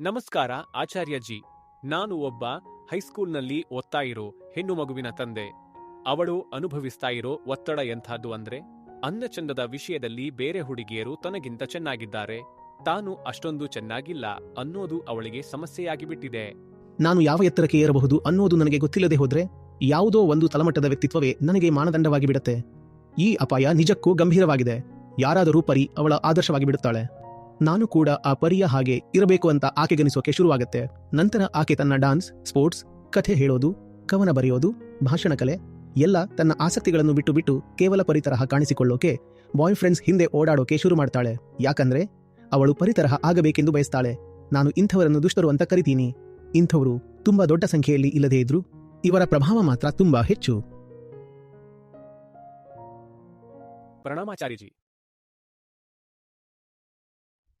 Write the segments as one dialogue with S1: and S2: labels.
S1: ನಮಸ್ಕಾರ, ಆಚಾರ್ಯ ಜಿ. ನಾನು ಒಬ್ಬ ಹೈಸ್ಕೂಲ್ನಲ್ಲಿ ಓದ್ತಾ ಇರೋ ಹೆಣ್ಣು ಮಗುವಿನ ತಂದೆ. ಅವಳು ಅನುಭವಿಸ್ತಾ ಇರೋ ಒತ್ತಡ ಎಂಥದ್ದು ಅಂದ್ರೆ ಅಂದಚಂದದ ವಿಷಯದಲ್ಲಿ ಬೇರೆ ಹುಡುಗಿಯರು ತನಗಿಂತ ಚೆನ್ನಾಗಿದ್ದಾರೆ. ತಾನು ಅಷ್ಟೊಂದು ಚೆನ್ನಾಗಿಲ್ಲ ಅನ್ನೋದು ಅವಳಿಗೆ ಸಮಸ್ಯೆಯಾಗಿಬಿಟ್ಟಿದೆ.
S2: ನಾನು ಯಾವ ಎತ್ತರಕ್ಕೆ ಏರಬಹುದು ಅನ್ನೋದು ನನಗೆ ಗೊತ್ತಿಲ್ಲದೆ ಹೋದ್ರೆ, ಯಾವುದೋ ಒಂದು ತಲಮಟ್ಟದ ವ್ಯಕ್ತಿತ್ವವೇ ನನಗೆ ಮಾನದಂಡವಾಗಿ ಬಿಡುತ್ತೆ. ಈ ಅಪಾಯ ನಿಜಕ್ಕೂ ಗಂಭೀರವಾಗಿದೆ. ಯಾರಾದರೂ ಪರಿ ಅವಳ ಆದರ್ಶವಾಗಿ ಬಿಡುತ್ತಾಳೆ. ನಾನು ಕೂಡ ಆ ಪರಿಯ ಹಾಗೆ ಇರಬೇಕು ಅಂತ ಆಕೆಗನಿಸೋಕೆ ಶುರುವಾಗುತ್ತೆ. ನಂತರ ಆಕೆ ತನ್ನ ಡಾನ್ಸ್, ಸ್ಪೋರ್ಟ್ಸ್, ಕಥೆ ಹೇಳೋದು, ಕವನ ಬರೆಯೋದು, ಭಾಷಣ ಕಲೆ, ಎಲ್ಲ ತನ್ನ ಆಸಕ್ತಿಗಳನ್ನು ಬಿಟ್ಟು ಬಿಟ್ಟು ಕೇವಲ ಪರಿತರಹ ಕಾಣಿಸಿಕೊಳ್ಳೋಕೆ ಬಾಯ್ ಫ್ರೆಂಡ್ಸ್ ಹಿಂದೆ ಓಡಾಡೋಕೆ ಶುರು ಮಾಡ್ತಾಳೆ. ಯಾಕಂದ್ರೆ, ಅವಳು ಪರಿತರಹ ಆಗಬೇಕೆಂದು ಬಯಸ್ತಾಳೆ. ನಾನು ಇಂಥವರನ್ನು ದುಷ್ಟರು ಅಂತ ಕರಿತೀನಿ. ಇಂಥವರು ತುಂಬಾ ದೊಡ್ಡ ಸಂಖ್ಯೆಯಲ್ಲಿ ಇಲ್ಲದೇ ಇದ್ರು, ಇವರ ಪ್ರಭಾವ ಮಾತ್ರ ತುಂಬಾ ಹೆಚ್ಚು.
S1: ಪ್ರಣಾಮಾಚಾರ್ಯಜಿ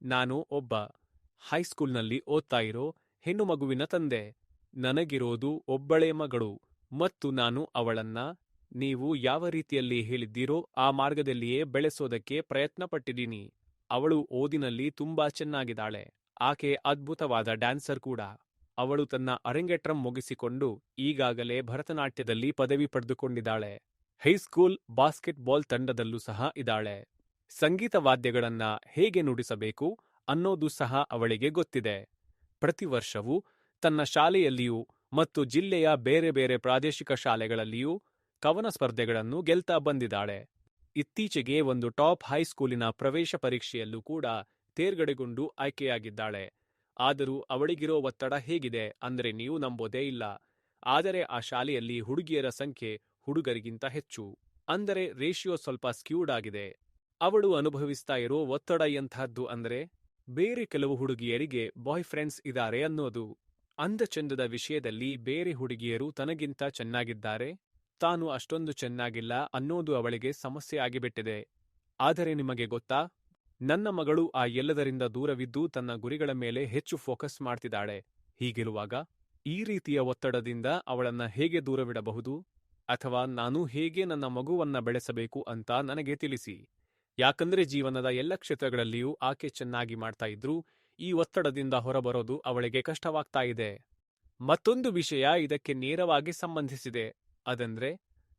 S1: ನಾನು ಒಬ್ಬ ಹೈಸ್ಕೂಲ್ನಲ್ಲಿ ಓದ್ತಾ ಇರೋ ಹೆಣ್ಣು ಮಗುವಿನ ತಂದೆ. ನನಗಿರೋದು ಒಬ್ಬಳೇ ಮಗಳು ಮತ್ತು ನಾನು ಅವಳನ್ನ ನೀವು ಯಾವ ರೀತಿಯಲ್ಲಿ ಹೇಳಿದ್ದೀರೋ ಆ ಮಾರ್ಗದಲ್ಲಿಯೇ ಬೆಳೆಸೋದಕ್ಕೆ ಪ್ರಯತ್ನ ಪಟ್ಟಿದ್ದೀನಿ ಅವಳು ಓದಿನಲ್ಲಿ ತುಂಬಾ ಚೆನ್ನಾಗಿದ್ದಾಳೆ. ಆಕೆ ಅದ್ಭುತವಾದ ಡ್ಯಾನ್ಸರ್ ಕೂಡ. ಅವಳು ತನ್ನ ಅರಂಗೆಟ್ರಂ ಮುಗಿಸಿಕೊಂಡು ಈಗಾಗಲೇ ಭರತನಾಟ್ಯದಲ್ಲಿ ಪದವಿ ಪಡೆದುಕೊಂಡಿದ್ದಾಳೆ. ಹೈಸ್ಕೂಲ್ ಬಾಸ್ಕೆಟ್ಬಾಲ್ ತಂಡದಲ್ಲೂ ಸಹ ಇದ್ದಾಳೆ. ಸಂಗೀತ ವಾದ್ಯಗಳನ್ನ ಹೇಗೆ ನುಡಿಸಬೇಕು ಅನ್ನೋದು ಸಹ ಅವಳಿಗೆ ಗೊತ್ತಿದೆ. ಪ್ರತಿ ವರ್ಷವೂ ತನ್ನ ಶಾಲೆಯಲ್ಲಿಯೂ ಮತ್ತು ಜಿಲ್ಲೆಯ ಬೇರೆ ಬೇರೆ ಪ್ರಾದೇಶಿಕ ಶಾಲೆಗಳಲ್ಲಿಯೂ ಕವನ ಸ್ಪರ್ಧೆಗಳನ್ನು ಗೆಲ್ತಾ ಬಂದಿದ್ದಾಳೆ. ಇತ್ತೀಚೆಗೆ ಒಂದು ಟಾಪ್ ಹೈಸ್ಕೂಲಿನ ಪ್ರವೇಶ ಪರೀಕ್ಷೆಯಲ್ಲೂ ಕೂಡ ತೇರ್ಗಡೆಗೊಂಡು ಆಯ್ಕೆಯಾಗಿದ್ದಾಳೆ. ಆದರೂ ಅವಳಿಗಿರೋ ಒತ್ತಡ ಹೇಗಿದೆ ಅಂದ್ರೆ ನೀವು ನಂಬೋದೇ ಇಲ್ಲ. ಆದರೆ ಆ ಶಾಲೆಯಲ್ಲಿ ಹುಡುಗಿಯರ ಸಂಖ್ಯೆ ಹುಡುಗರಿಗಿಂತ ಹೆಚ್ಚು. ಅಂದರೆ ರೇಷಿಯೋ ಸ್ವಲ್ಪ ಸ್ಕ್ಯೂಡ್ ಆಗಿದೆ. ಅವಳು ಅನುಭವಿಸ್ತಾ ಇರೋ ಒತ್ತಡ ಎಂಥದ್ದು ಅಂದ್ರೆ, ಬೇರೆ ಕೆಲವು ಹುಡುಗಿಯರಿಗೆ ಬಾಯ್ ಫ್ರೆಂಡ್ಸ್ ಇದ್ದಾರೆ ಅನ್ನೋದು. ಅಂದಚಂದದ ವಿಷಯದಲ್ಲಿ ಬೇರೆ ಹುಡುಗಿಯರು ತನಗಿಂತ ಚೆನ್ನಾಗಿದ್ದಾರೆ, ತಾನು ಅಷ್ಟೊಂದು ಚೆನ್ನಾಗಿಲ್ಲ ಅನ್ನೋದು ಅವಳಿಗೆ ಸಮಸ್ಯೆ ಆಗಿಬಿಟ್ಟಿದೆ. ಆದರೆ ನಿಮಗೆ ಗೊತ್ತಾ? ನನ್ನ ಮಗಳು ಆ ಎಲ್ಲದರಿಂದ ದೂರವಿದ್ದು ತನ್ನ ಗುರಿಗಳ ಮೇಲೆ ಹೆಚ್ಚು ಫೋಕಸ್ ಮಾಡ್ತಿದ್ದಾಳೆ. ಹೀಗಿರುವಾಗ, ಈ ರೀತಿಯ ಒತ್ತಡದಿಂದ ಅವಳನ್ನ ಹೇಗೆ ದೂರವಿಡಬಹುದು? ಅಥವಾ ನಾನು ಹೇಗೆ ನನ್ನ ಮಗುವನ್ನ ಬೆಳೆಸಬೇಕು ಅಂತ ನನಗೆ ತಿಳಿಸಿ. ಯಾಕಂದ್ರೆ ಜೀವನದ ಎಲ್ಲ ಕ್ಷೇತ್ರಗಳಲ್ಲಿಯೂ ಆಕೆ ಚೆನ್ನಾಗಿ ಮಾಡ್ತಾ ಇದ್ರು, ಈ ಒತ್ತಡದಿಂದ ಹೊರಬರೋದು ಅವಳಿಗೆ ಕಷ್ಟವಾಗ್ತಾ ಇದೆ. ಮತ್ತೊಂದು ವಿಷಯ ಇದಕ್ಕೆ ನೇರವಾಗಿ ಸಂಬಂಧಿಸಿದೆ. ಅದಂದ್ರೆ,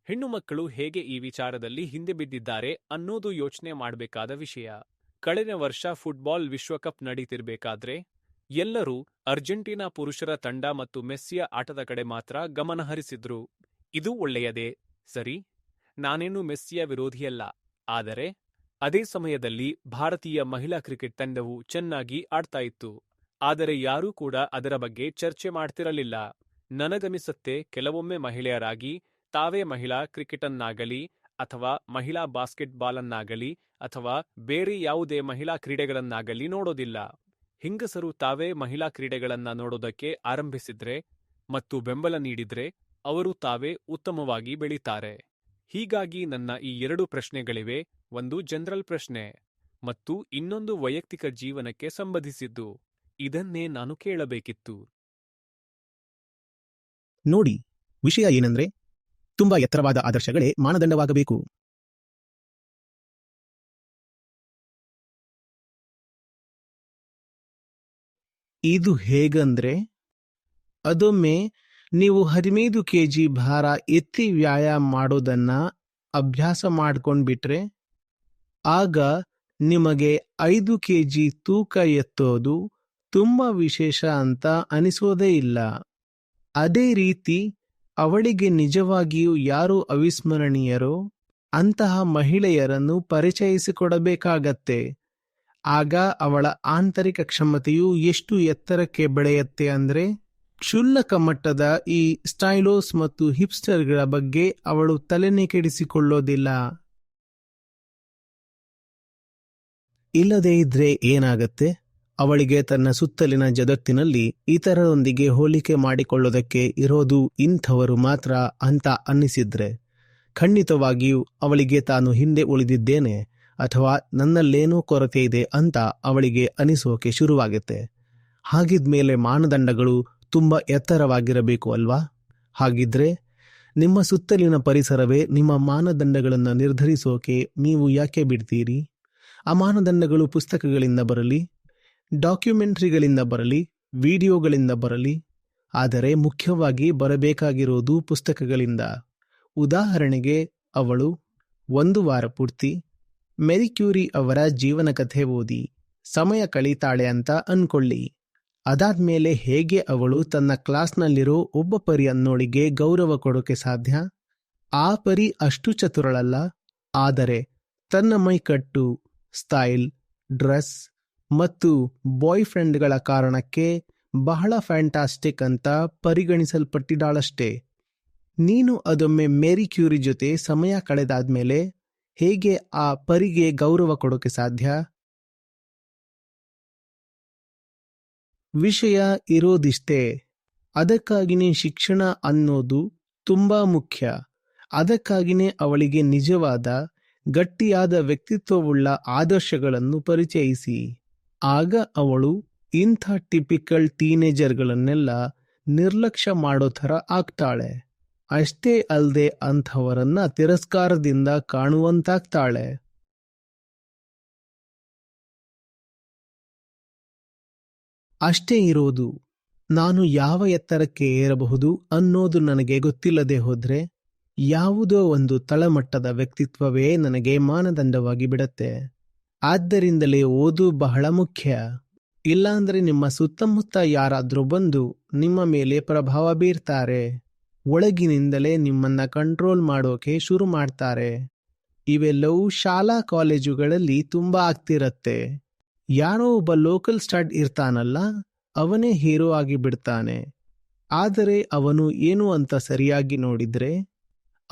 S1: ಹೆಣ್ಣು ಮಕ್ಕಳು ಹೇಗೆ ಈ ವಿಚಾರದಲ್ಲಿ ಹಿಂದೆ ಬಿದ್ದಿದ್ದಾರೆ ಅನ್ನೋದು ಯೋಚನೆ ಮಾಡಬೇಕಾದ ವಿಷಯ. ಕಳೆದ ವರ್ಷ ಫುಟ್ಬಾಲ್ ವಿಶ್ವಕಪ್ ನಡೀತಿರ್ಬೇಕಾದ್ರೆ, ಎಲ್ಲರೂ ಅರ್ಜೆಂಟೀನಾ ಪುರುಷರ ತಂಡ ಮತ್ತು ಮೆಸ್ಸಿಯ ಆಟದ ಕಡೆ ಮಾತ್ರ ಗಮನ ಹರಿಸಿದ್ರು. ಇದು ಒಳ್ಳೆಯದೇ? ಸರಿ. ನಾನೇನು ಮೆಸ್ಸಿಯ ವಿರೋಧಿಯಲ್ಲ. ಆದರೆ ಅದೇ ಸಮಯದಲ್ಲಿ ಭಾರತೀಯ ಮಹಿಳಾ ಕ್ರಿಕೆಟ್ ತಂಡವು ಚೆನ್ನಾಗಿ ಆಡ್ತಾ ಇತ್ತು. ಆದರೆ ಯಾರೂ ಕೂಡ ಅದರ ಬಗ್ಗೆ ಚರ್ಚೆ ಮಾಡ್ತಿರಲಿಲ್ಲ. ನನಗನಿಸುತ್ತೆ ಕೆಲವೊಮ್ಮೆ ಮಹಿಳೆಯರಾಗಿ ತಾವೇ ಮಹಿಳಾ ಕ್ರಿಕೆಟನ್ನಾಗಲಿ ಅಥವಾ ಮಹಿಳಾ ಬಾಸ್ಕೆಟ್ಬಾಲನ್ನಾಗಲಿ ಅಥವಾ ಬೇರೆ ಯಾವುದೇ ಮಹಿಳಾ ಕ್ರೀಡೆಗಳನ್ನಾಗಲಿ ನೋಡೋದಿಲ್ಲ. ಹಿಂಗಸರು ತಾವೇ ಮಹಿಳಾ ಕ್ರೀಡೆಗಳನ್ನ ನೋಡೋದಕ್ಕೆ ಆರಂಭಿಸಿದ್ರೆ ಮತ್ತು ಬೆಂಬಲ ನೀಡಿದ್ರೆ ಅವರು ತಾವೇ ಉತ್ತಮವಾಗಿ ಬೆಳೀತಾರೆ. ಹೀಗಾಗಿ ನನ್ನ ಈ ಎರಡು ಪ್ರಶ್ನೆಗಳಿವೆ. ಒಂದು ಜನರಲ್ ಪ್ರಶ್ನೆ ಮತ್ತು ಇನ್ನೊಂದು ವೈಯಕ್ತಿಕ ಜೀವನಕ್ಕೆ ಸಂಬಂಧಿಸಿದ್ದು. ಇದನ್ನೇ ನಾನು ಕೇಳಬೇಕಿತ್ತು.
S2: ನೋಡಿ, ವಿಷಯ ಏನಂದ್ರೆ, ತುಂಬಾ ಎತ್ತರವಾದ ಆದರ್ಶಗಳೇ ಮಾನದಂಡವಾಗಬೇಕು. ಇದು ಹೇಗಂದ್ರೆ, ಅದೊಮ್ಮೆ ನೀವು ಹದಿನೈದು ಕೆಜಿ ಭಾರ ಎತ್ತಿ ವ್ಯಾಯಾಮ ಮಾಡೋದನ್ನ ಅಭ್ಯಾಸ ಮಾಡ್ಕೊಂಡ್ಬಿಟ್ರೆ ಆಗ ನಿಮಗೆ ಐದು ಕೆಜಿ ತೂಕ ಎತ್ತೋದು ತುಂಬ ವಿಶೇಷ ಅಂತ ಅನಿಸೋದೇ ಇಲ್ಲ. ಅದೇ ರೀತಿ ಅವಳಿಗೆ ನಿಜವಾಗಿಯೂ ಯಾರು ಅವಿಸ್ಮರಣೀಯರೋ ಅಂತಹ ಮಹಿಳೆಯರನ್ನು ಪರಿಚಯಿಸಿಕೊಡಬೇಕಾಗತ್ತೆ. ಆಗ ಅವಳ ಆಂತರಿಕ ಕ್ಷಮತೆಯು ಎಷ್ಟು ಎತ್ತರಕ್ಕೆ ಬೆಳೆಯತ್ತೆ ಅಂದ್ರೆ ಕ್ಷುಲ್ಲಕ ಮಟ್ಟದ ಈ ಸ್ಟೈಲೋಸ್ ಮತ್ತು ಹಿಪ್ಸ್ಟರ್ಗಳ ಬಗ್ಗೆ ಅವಳು ತಲೆನೇ ಕೆಡಿಸಿಕೊಳ್ಳೋದಿಲ್ಲ ಇಲ್ಲದೇ ಇದ್ರೆ ಏನಾಗತ್ತೆ? ಅವಳಿಗೆ ತನ್ನ ಸುತ್ತಲಿನ ಜಗತ್ತಿನಲ್ಲಿ ಇತರರೊಂದಿಗೆ ಹೋಲಿಕೆ ಮಾಡಿಕೊಳ್ಳೋದಕ್ಕೆ ಇರೋದು ಇಂಥವರು ಮಾತ್ರ ಅಂತ ಅನ್ನಿಸಿದ್ರೆ, ಖಂಡಿತವಾಗಿಯೂ ಅವಳಿಗೆ ತಾನು ಹಿಂದೆ ಉಳಿದಿದ್ದೇನೆ ಅಥವಾ ನನ್ನಲ್ಲೇನೋ ಕೊರತೆ ಇದೆ ಅಂತ ಅವಳಿಗೆ ಅನಿಸೋಕೆ ಶುರುವಾಗುತ್ತೆ. ಹಾಗಿದ್ಮೇಲೆ ಮಾನದಂಡಗಳು ತುಂಬಾ ಎತ್ತರವಾಗಿರಬೇಕು ಅಲ್ವಾ? ಹಾಗಿದ್ರೆ ನಿಮ್ಮ ಸುತ್ತಲಿನ ಪರಿಸರವೇ ನಿಮ್ಮ ಮಾನದಂಡಗಳನ್ನು ನಿರ್ಧರಿಸೋಕೆ ನೀವು ಯಾಕೆ ಬಿಡ್ತೀರಿ? ಆ ಮಾನದಂಡಗಳು ಪುಸ್ತಕಗಳಿಂದ ಬರಲಿ, ಡಾಕ್ಯುಮೆಂಟ್ರಿಗಳಿಂದ ಬರಲಿ, ವಿಡಿಯೋಗಳಿಂದ ಬರಲಿ, ಆದರೆ ಮುಖ್ಯವಾಗಿ ಬರಬೇಕಾಗಿರೋದು ಪುಸ್ತಕಗಳಿಂದ. ಉದಾಹರಣೆಗೆ, ಅವಳು ಒಂದು ವಾರ ಪೂರ್ತಿ ಮೆರಿಕ್ಯೂರಿ ಅವರ ಜೀವನ ಕಥೆ ಓದಿ, ಸಮಯ ಕಳೀತಾಳೆ ಅಂತ ಅನ್ಕೊಳ್ಳಿ. ಅದಾದ್ಮೇಲೆ ಹೇಗೆ ಅವಳು ತನ್ನ ಕ್ಲಾಸ್ನಲ್ಲಿರೋ ಒಬ್ಬ ಪರಿ ಅನ್ನೋಳಿಗೆ ಗೌರವ ಕೊಡೋಕೆ ಸಾಧ್ಯ? ಆ ಪರಿ ಅಷ್ಟು ಚತುರಳಲ್ಲ, ಆದರೆ ತನ್ನ ಮೈಕಟ್ಟು ಸ್ಟೈಲ್, ಡ್ರೆಸ್ ಮತ್ತು ಬಾಯ್ ಫ್ರೆಂಡ್ಗಳ ಕಾರಣಕ್ಕೆ ಬಹಳ ಫ್ಯಾಂಟಾಸ್ಟಿಕ್ ಅಂತ ಪರಿಗಣಿಸಲ್ಪಟ್ಟಿದ್ದಾಳಷ್ಟೇ. ನೀನು ಅದೊಮ್ಮೆ ಮೇರಿ ಕ್ಯೂರಿ ಜೊತೆ ಸಮಯ ಕಳೆದಾದ್ಮೇಲೆ ಹೇಗೆ ಆ ಪರಿಗೆ ಗೌರವ ಕೊಡೋಕೆ ಸಾಧ್ಯ? ವಿಷಯ ಇರೋದಿಷ್ಟೇ. ಅದಕ್ಕಾಗಿನೇ ಶಿಕ್ಷಣ ಅನ್ನೋದು ತುಂಬಾ ಮುಖ್ಯ. ಅದಕ್ಕಾಗಿನೇ ಅವಳಿಗೆ ನಿಜವಾದ ಗಟ್ಟಿಯಾದ ವ್ಯಕ್ತಿತ್ವವುಳ್ಳ ಆದರ್ಶಗಳನ್ನು ಪರಿಚಯಿಸಿ. ಆಗ ಅವಳು ಇಂಥ ಟಿಪಿಕಲ್ ಟೀನೇಜರ್ಗಳನ್ನೆಲ್ಲ ನಿರ್ಲಕ್ಷ್ಯ ಮಾಡೋ ಥರ ಆಗ್ತಾಳೆ. ಅಷ್ಟೇ ಅಲ್ಲದೆ ಅಂಥವರನ್ನ ತಿರಸ್ಕಾರದಿಂದ ಕಾಣುವಂತಾಗ್ತಾಳೆ. ಅಷ್ಟೇ ಇರೋದು, ನಾನು ಯಾವ ಎತ್ತರಕ್ಕೆ ಏರಬಹುದು ಅನ್ನೋದು ನನಗೆ ಗೊತ್ತಿಲ್ಲದೆ ಹೋದ್ರೆ? ಯಾವುದೋ ಒಂದು ತಳಮಟ್ಟದ ವ್ಯಕ್ತಿತ್ವವೇ ನನಗೆ ಮಾನದಂಡವಾಗಿ ಬಿಡತ್ತೆ. ಆದ್ದರಿಂದಲೇ ಓದು ಬಹಳ ಮುಖ್ಯ. ಇಲ್ಲಾಂದ್ರೆ ನಿಮ್ಮ ಸುತ್ತಮುತ್ತ ಯಾರಾದರೂ ಬಂದು ನಿಮ್ಮ ಮೇಲೆ ಪ್ರಭಾವ ಬೀರ್ತಾರೆ. ಒಳಗಿನಿಂದಲೇ ನಿಮ್ಮನ್ನ ಕಂಟ್ರೋಲ್ ಮಾಡೋಕೆ ಶುರು ಮಾಡ್ತಾರೆ. ಇವೆಲ್ಲವೂ ಶಾಲಾ ಕಾಲೇಜುಗಳಲ್ಲಿ ತುಂಬಾ ಆಗ್ತಿರತ್ತೆ. ಯಾರೋ ಒಬ್ಬ ಲೋಕಲ್ ಸ್ಟಾರ್ಟ್ ಇರ್ತಾನಲ್ಲ, ಅವನೇ ಹೀರೋ ಆಗಿ ಬಿಡ್ತಾನೆ. ಆದರೆ ಅವನು ಏನು ಅಂತ ಸರಿಯಾಗಿ ನೋಡಿದ್ರೆ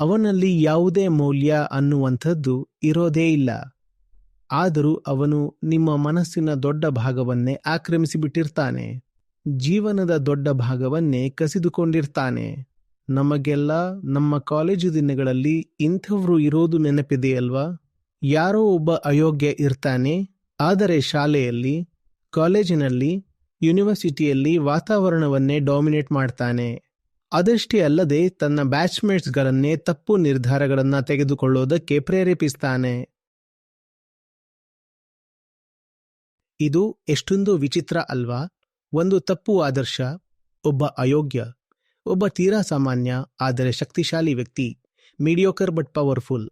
S2: ಅವನಲ್ಲಿ ಯಾವುದೇ ಮೌಲ್ಯ ಅನ್ನುವಂಥದ್ದು ಇರೋದೇ ಇಲ್ಲ. ಆದರೂ ಅವನು ನಿಮ್ಮ ಮನಸ್ಸಿನ ದೊಡ್ಡ ಭಾಗವನ್ನೇ ಆಕ್ರಮಿಸಿಬಿಟ್ಟಿರ್ತಾನೆ. ಜೀವನದ ದೊಡ್ಡ ಭಾಗವನ್ನೇ ಕಸಿದುಕೊಂಡಿರ್ತಾನೆ. ನಮಗೆಲ್ಲ ನಮ್ಮ ಕಾಲೇಜು ದಿನಗಳಲ್ಲಿ ಇಂಥವ್ರು ಇರೋದು ನೆನಪಿದೆಯಲ್ವಾ? ಯಾರೋ ಒಬ್ಬ ಅಯೋಗ್ಯ ಇರ್ತಾನೆ. ಆದರೆ ಶಾಲೆಯಲ್ಲಿ, ಕಾಲೇಜಿನಲ್ಲಿ, ಯೂನಿವರ್ಸಿಟಿಯಲ್ಲಿ ವಾತಾವರಣವನ್ನೇ ಡಾಮಿನೇಟ್ ಮಾಡ್ತಾನೆ. ಅದಷ್ಟೇ ಅಲ್ಲದೆ ತನ್ನ ಬ್ಯಾಚ್ಮೇಟ್ಸ್ಗಳನ್ನೇ ತಪ್ಪು ನಿರ್ಧಾರಗಳನ್ನು ತೆಗೆದುಕೊಳ್ಳೋದಕ್ಕೆ ಪ್ರೇರೇಪಿಸ್ತಾನೆ. ಇದು ಎಷ್ಟೊಂದು ವಿಚಿತ್ರ ಅಲ್ವಾ? ಒಂದು ತಪ್ಪು ಆದರ್ಶ, ಒಬ್ಬ ಅಯೋಗ್ಯ, ಒಬ್ಬ ತೀರಾ ಸಾಮಾನ್ಯ, ಆದರೆ ಶಕ್ತಿಶಾಲಿ ವ್ಯಕ್ತಿ ಮೀಡಿಯೋಕರ್ ಬಟ್ ಪವರ್ಫುಲ್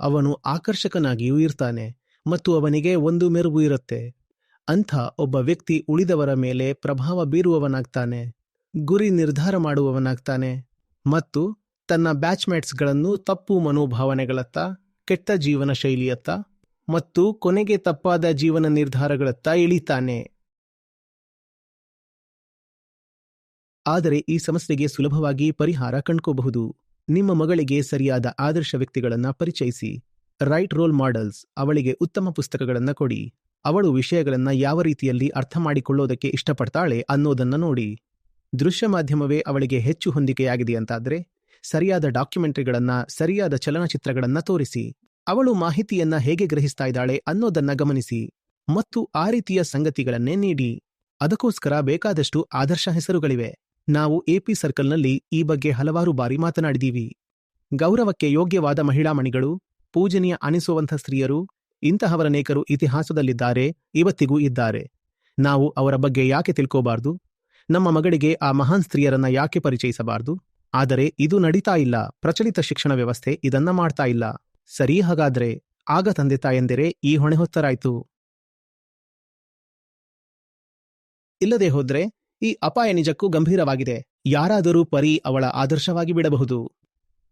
S2: ಅವನು ಆಕರ್ಷಕನಾಗಿಯೂ ಇರ್ತಾನೆ, ಮತ್ತು ಅವನಿಗೆ ಒಂದು ಮೆರುಗು ಇರುತ್ತೆ. ಅಂಥ ಒಬ್ಬ ವ್ಯಕ್ತಿ ಉಳಿದವರ ಮೇಲೆ ಪ್ರಭಾವ ಬೀರುವವನಾಗ್ತಾನೆ. ಗುರಿ ನಿರ್ಧಾರ ಮಾಡುವವನಾಗ್ತಾನೆ ಮತ್ತು ತನ್ನ ಬ್ಯಾಚ್ಮೇಟ್ಸ್ಗಳನ್ನು ತಪ್ಪು ಮನೋಭಾವನೆಗಳತ್ತ, ಕೆಟ್ಟ ಜೀವನ ಶೈಲಿಯತ್ತ ಮತ್ತು ಕೊನೆಗೆ ತಪ್ಪಾದ ಜೀವನ ನಿರ್ಧಾರಗಳತ್ತ ಇಳಿತಾನೆ ಆದರೆ ಈ ಸಮಸ್ಯೆಗೆ ಸುಲಭವಾಗಿ ಪರಿಹಾರ ಕಂಡ್ಕೋಬಹುದು. ನಿಮ್ಮ ಮಗಳಿಗೆ ಸರಿಯಾದ ಆದರ್ಶ ವ್ಯಕ್ತಿಗಳನ್ನ ಪರಿಚಯಿಸಿ. ರೈಟ್ ರೋಲ್ ಮಾಡೆಲ್ಸ್ ಅವಳಿಗೆ ಉತ್ತಮ ಪುಸ್ತಕಗಳನ್ನ ಕೊಡಿ. ಅವಳು ವಿಷಯಗಳನ್ನ ಯಾವ ರೀತಿಯಲ್ಲಿ ಅರ್ಥ ಮಾಡಿಕೊಳ್ಳೋದಕ್ಕೆ ಇಷ್ಟಪಡ್ತಾಳೆ ಅನ್ನೋದನ್ನ ನೋಡಿ. ದೃಶ್ಯ ಮಾಧ್ಯಮವೇ ಅವಳಿಗೆ ಹೆಚ್ಚು ಹೊಂದಿಕೆಯಾಗಿದೆಯಂತಾದ್ರೆ ಸರಿಯಾದ ಡಾಕ್ಯುಮೆಂಟರಿಗಳನ್ನ, ಸರಿಯಾದ ಚಲನಚಿತ್ರಗಳನ್ನ ತೋರಿಸಿ, ಅವಳು ಮಾಹಿತಿಯನ್ನ ಹೇಗೆ ಗ್ರಹಿಸ್ತಾ ಇದ್ದಾಳೆ ಅನ್ನೋದನ್ನ ಗಮನಿಸಿ, ಮತ್ತು ಆ ರೀತಿಯ ಸಂಗತಿಗಳನ್ನೇ ನೀಡಿ. ಅದಕ್ಕೋಸ್ಕರ ಬೇಕಾದಷ್ಟು ಆದರ್ಶ ಹೆಸರುಗಳಿವೆ. ನಾವು ಎಪಿ ಸರ್ಕಲ್ನಲ್ಲಿ ಈ ಬಗ್ಗೆ ಹಲವಾರು ಬಾರಿ ಮಾತನಾಡಿದೀವಿ. ಗೌರವಕ್ಕೆ ಯೋಗ್ಯವಾದ ಮಹಿಳಾಮಣಿಗಳು ಪೂಜನೀಯ ಅನಿಸುವಂಥ ಸ್ತ್ರೀಯರು, ಇಂತಹವರನೇಕರು ಇತಿಹಾಸದಲ್ಲಿದ್ದಾರೆ, ಇವತ್ತಿಗೂ ಇದ್ದಾರೆ. ನಾವು ಅವರ ಬಗ್ಗೆ ಯಾಕೆ ತಿಳ್ಕೋಬಾರ್ದು? ನಮ್ಮ ಮಗಳಿಗೆ ಆ ಮಹಾನ್ ಸ್ತ್ರೀಯರನ್ನ ಯಾಕೆ ಪರಿಚಯಿಸಬಾರದು? ಆದರೆ ಇದು ನಡೀತಾ ಇಲ್ಲ. ಪ್ರಚಲಿತ ಶಿಕ್ಷಣ ವ್ಯವಸ್ಥೆ ಇದನ್ನ ಮಾಡ್ತಾ ಇಲ್ಲ. ಸರಿ, ಹಾಗಾದ್ರೆ ಆಗ ತಂದೆ ತಾಯಂದಿರೇ ಈ ಹೊಣೆ ಹೊತ್ತರಾಯ್ತು. ಇಲ್ಲದೆ ಹೋದ್ರೆ ಈ ಅಪಾಯ ನಿಜಕ್ಕೂ ಗಂಭೀರವಾಗಿದೆ. ಯಾರಾದರೂ ಪರಿ ಅವಳ ಆದರ್ಶವಾಗಿ ಬಿಡಬಹುದು.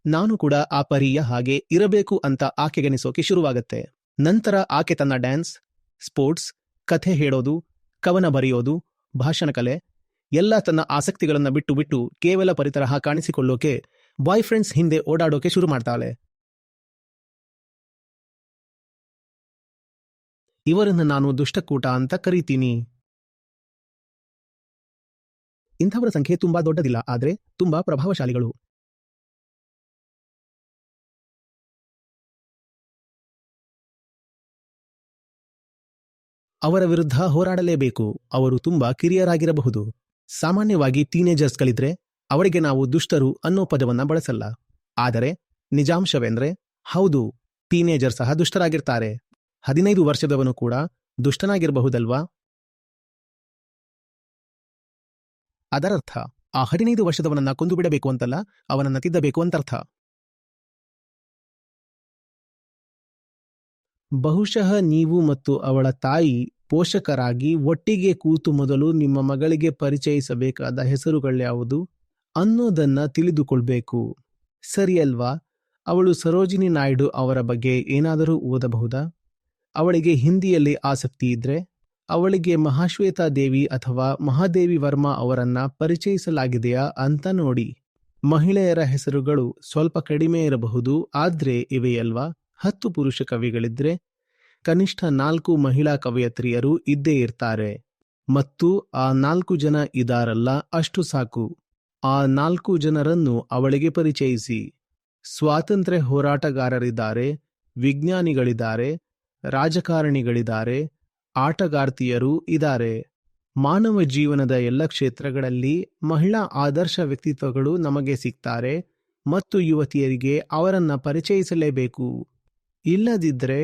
S2: ನಾನು ಕೂಡ ಆ ಪರಿಯ ಹಾಗೆ ಇರಬೇಕು ಅಂತ ಆಕೆಗೆನಿಸೋಕೆ ಶುರುವಾಗತ್ತೆ. ನಂತರ ಆಕೆ ತನ್ನ ಡ್ಯಾನ್ಸ್, ಸ್ಪೋರ್ಟ್ಸ್, ಕಥೆ ಹೇಳೋದು, ಕವನ ಬರೆಯೋದು, ಭಾಷಣ ಕಲೆ ಎಲ್ಲ ತನ್ನ ಆಸಕ್ತಿಗಳನ್ನು ಬಿಟ್ಟು ಬಿಟ್ಟು ಕೇವಲ ಪರಿತರಹ ಕಾಣಿಸಿಕೊಳ್ಳೋಕೆ ಬಾಯ್ ಫ್ರೆಂಡ್ಸ್ ಹಿಂದೆ ಓಡಾಡೋಕೆ ಶುರು ಮಾಡ್ತಾಳೆ. ಇವರನ್ನ ನಾನು ದುಷ್ಟಕೂಟ ಅಂತ ಕರೀತೀನಿ. ಇಂಥವರ ಸಂಖ್ಯೆ ತುಂಬಾ ದೊಡ್ಡದಿಲ್ಲ, ಆದರೆ ತುಂಬಾ ಪ್ರಭಾವಶಾಲಿಗಳು. ಅವರ ವಿರುದ್ಧ ಹೋರಾಡಲೇಬೇಕು, ಅವರು ತುಂಬಾ ಕಿರಿಯರಾಗಿರಬಹುದು. ಸಾಮಾನ್ಯವಾಗಿ ಟೀನೇಜರ್ಸ್ಗಳಿದ್ರೆ ಅವರಿಗೆ ನಾವು ದುಷ್ಟರು ಅನ್ನೋ ಪದವನ್ನ ಬಳಸಲ್ಲ. ಆದರೆ ನಿಜಾಂಶವೆಂದ್ರೆ ಹೌದು, ಟೀನೇಜರ್ ಸಹ ದುಷ್ಟರಾಗಿರ್ತಾರೆ. ಹದಿನೈದು ವರ್ಷದವನು ಕೂಡ ದುಷ್ಟನಾಗಿರಬಹುದಲ್ವಾ? ಅದರರ್ಥ, ಆ ಹದಿನೈದು ವರ್ಷದವನನ್ನ ಕೊಂದು ಬಿಡಬೇಕು ಅಂತಲ್ಲ, ಅವನನ್ನ ತಿದ್ದಬೇಕು ಅಂತರ್ಥ. ಬಹುಶಃ ನೀವು ಮತ್ತು ಅವಳ ತಾಯಿ ಪೋಷಕರಾಗಿ ಒಟ್ಟಿಗೆ ಕೂತು ಮೊದಲು ನಿಮ್ಮ ಮಗಳಿಗೆ ಪರಿಚಯಿಸಬೇಕಾದ ಹೆಸರುಗಳ್ಯಾವುದು ಅನ್ನೋದನ್ನ ತಿಳಿದುಕೊಳ್ಬೇಕು. ಸರಿಯಲ್ವಾ ಅವಳು ಸರೋಜಿನಿ ನಾಯ್ಡು ಅವರ ಬಗ್ಗೆ ಏನಾದರೂ ಓದಬಹುದಾ? ಅವಳಿಗೆ ಹಿಂದಿಯಲ್ಲಿ ಆಸಕ್ತಿ ಇದ್ರೆ? ಅವಳಿಗೆ ಮಹಾಶ್ವೇತಾ ದೇವಿ ಅಥವಾ ಮಹಾದೇವಿ ವರ್ಮಾ ಅವರನ್ನ ಪರಿಚಯಿಸಲಾಗಿದೆಯಾ ಅಂತ ನೋಡಿ. ಮಹಿಳೆಯರ ಹೆಸರುಗಳು ಸ್ವಲ್ಪ ಕಡಿಮೆ ಇರಬಹುದು, ಆದ್ರೆ ಇವೆಯಲ್ವಾ? ಹತ್ತು ಪುರುಷ ಕವಿಗಳಿದ್ರೆ ಕನಿಷ್ಠ ನಾಲ್ಕು ಮಹಿಳಾ ಕವಯತ್ರಿಯರು ಇದ್ದೇ ಇರ್ತಾರೆ. ಮತ್ತು ಆ ನಾಲ್ಕು ಜನ ಇದಾರಲ್ಲ ಅಷ್ಟು ಸಾಕು. ಆ ನಾಲ್ಕು ಜನರನ್ನು ಅವಳಿಗೆ ಪರಿಚಯಿಸಿ. ಸ್ವಾತಂತ್ರ್ಯ ಹೋರಾಟಗಾರರಿದ್ದಾರೆ, ವಿಜ್ಞಾನಿಗಳಿದ್ದಾರೆ, ರಾಜಕಾರಣಿಗಳಿದ್ದಾರೆ, ಆಟಗಾರ್ತಿಯರು ಇದ್ದಾರೆ. ಮಾನವ ಜೀವನದ ಎಲ್ಲ ಕ್ಷೇತ್ರಗಳಲ್ಲಿ ಮಹಿಳಾ ಆದರ್ಶ ವ್ಯಕ್ತಿತ್ವಗಳು ನಮಗೆ ಸಿಗ್ತಾರೆ ಮತ್ತು ಯುವತಿಯರಿಗೆ ಅವರನ್ನು ಪರಿಚಯಿಸಲೇಬೇಕು. ಇಲ್ಲದಿದ್ರೆ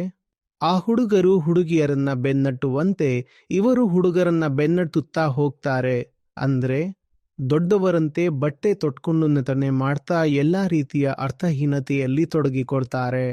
S2: ಆ ಹುಡುಗರು ಹುಡುಗಿಯರನ್ನ ಬೆನ್ನಟ್ಟುವಂತೆ ಇವರು ಹುಡುಗರನ್ನ ಬೆನ್ನಟ್ಟುತ್ತಾ ಹೋಗ್ತಾರೆ. ಅಂದ್ರೆ ದೊಡ್ಡವರಂತೆ ಬಟ್ಟೆ ತೊಟ್ಕೊಂಡು ನಟನೆ ಮಾಡ್ತಾ ಎಲ್ಲಾ ರೀತಿಯ ಅರ್ಥಹೀನತೆಯಲ್ಲಿ ತೊಡಗಿಕೊಳ್ತಾರೆ.